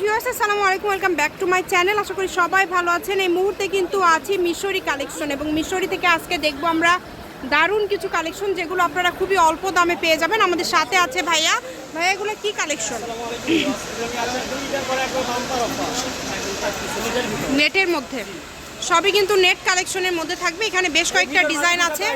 Viewers আসসালামু আলাইকুম welcome back to my channel আশা করি সবাই ভালো আছেন। এই মুহূর্তে কিন্তু আছি মিশরি কালেকশন এবং মিশরি থেকে আজকে দেখব আমরা দারুণ কিছু কালেকশন যেগুলো আপনারা খুবই অল্প দামে পেয়ে যাবেন। আমাদের সাথে আছে ভাইয়া। ভাইয়া, এগুলো কী কালেকশন নেটের মধ্যে। সবই কিন্তু নেট কালেকশনের মধ্যে থাকবে। এখানে বেশ কয়েকটা ডিজাইন আছে।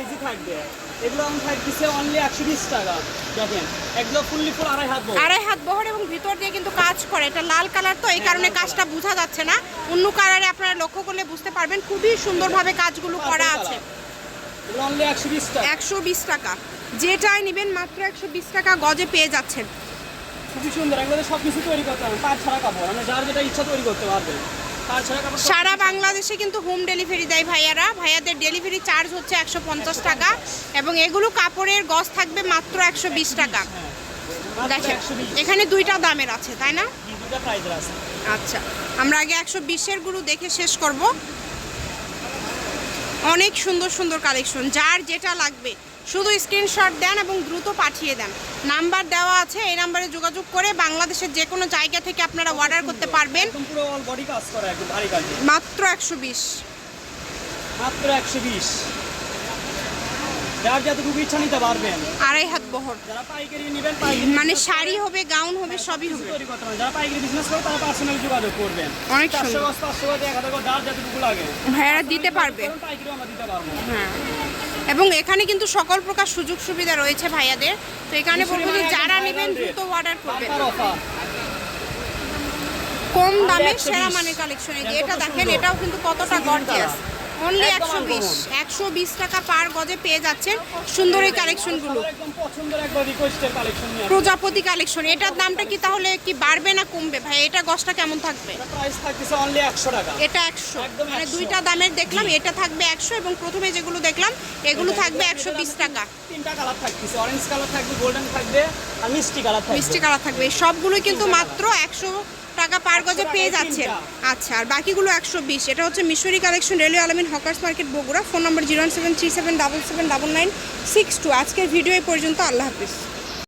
এগুলো আমি থাকতেছে অনলি একশো বিশ টাকা। দেখেন এগুলো ফুললি ফুল আড়াই হাত আড়াই হাত বহর এবং ভিতর দিয়ে কিন্তু কাজ করে। এটা লাল কালার তো এই কারণে কাজটা বোঝা যাচ্ছে না। অন্য কালারে আপনারা লক্ষ্য করলে বুঝতে পারবেন খুবই সুন্দরভাবে কাজগুলো করা আছে। একশো বিশ টাকা। যেটাই নেবেন মাত্র একশো বিশ টাকা গজে পেয়ে যাচ্ছেন। খুবই সুন্দর। এগুলো সব কিছু তৈরি করতে হবে। পাঁচ ছাড়া কাপড়। মানে যার যেটা ইচ্ছা তৈরি করতে পারবে সারা বাংলাদেশে কিন্তু হোম ডেলিভারি দেয় ভাইয়ারা। ভাইয়াদের ডেলিভারি চার্জ হচ্ছে একশো পঞ্চাশ টাকা এবং এগুলো কাপড়ের গজ থাকবে মাত্র একশো বিশ টাকা। দেখেন, এখানে দুইটা দামের আছে, তাই না? আচ্ছা আমরা আগে একশো বিশেরগুলো দেখে শেষ করব। অনেক সুন্দর সুন্দর কালেকশন যার যেটা লাগবে। শুধু স্ক্রিনশট দেন এবং দ্রুত পাঠিয়ে দেন। নাম্বার দেওয়া আছে এই নাম্বারে যোগাযোগ করে বাংলাদেশের যে কোনো জায়গা থেকে আপনারা অর্ডার করতে পারবেন। মাত্র একশো বিশ। মাত্র একশো বিশ। যার যতটুকু ইচ্ছা নিতে পারবেন। আড়াই হাত বহর। যারা পাইকারি নেবেন পাইকারি মানে শাড়ি হবে গাউন হবে সবই হবে। তৈরি করতে পারবেন যারা পাইকারি বিজনেস করে তারা পার্সোনাল যোগাযোগ করবেন। অনেক সুন্দর। যার যতটুকু লাগে। দিতে পারবে। কারণ আমরা দিতে পারব। হ্যাঁ। এবং এখানে কিন্তু সকল প্রকার সুযোগ সুবিধা রয়েছে ভাইয়াদের। তো এখানে বলব যারা নেবেন দ্রুত অর্ডার করবেন। কম দামে সেরা মানের কালেকশন এটা দেখেন এটাও কিন্তু কতটা গর্জিয়াস অনলি একশো বিশ। একশো বিশ টাকা পার গজে পেয়ে যাচ্ছেন সুন্দর এই কালেকশনগুলো। প্রজাপতি কালেকশন। এটার দামটা কি তাহলে কি বাড়বে না কমবে? ভাই এটা গজটা কেমন থাকবে? এটা একশো টাকা। এটা একশো। মানে দুইটা দামের দেখলাম এটা থাকবে একশো এবং প্রথমে যেগুলো দেখলাম এগুলো থাকবে একশো বিশ টাকা। তিনটা কালার থাকতেছে। অরেঞ্জ কালার থাকবে গোল্ডেন থাকবে আর মিষ্টি কালার থাকবে। মিষ্টি কালার থাকবে। এই সবগুলোই কিন্তু মাত্র একশো টাকা পার গজে পেয়ে যাচ্ছে যাচ্ছেন। আচ্ছা আর বাকিগুলো একশো বিশ। এটা হচ্ছে মিশরি collection railway Alamin hawkers market Bogura. Phone number zero one seven three seven double seven double nine six two. আজকের ভিডিও এই পর্যন্ত। আল্লাহ হাফিজ।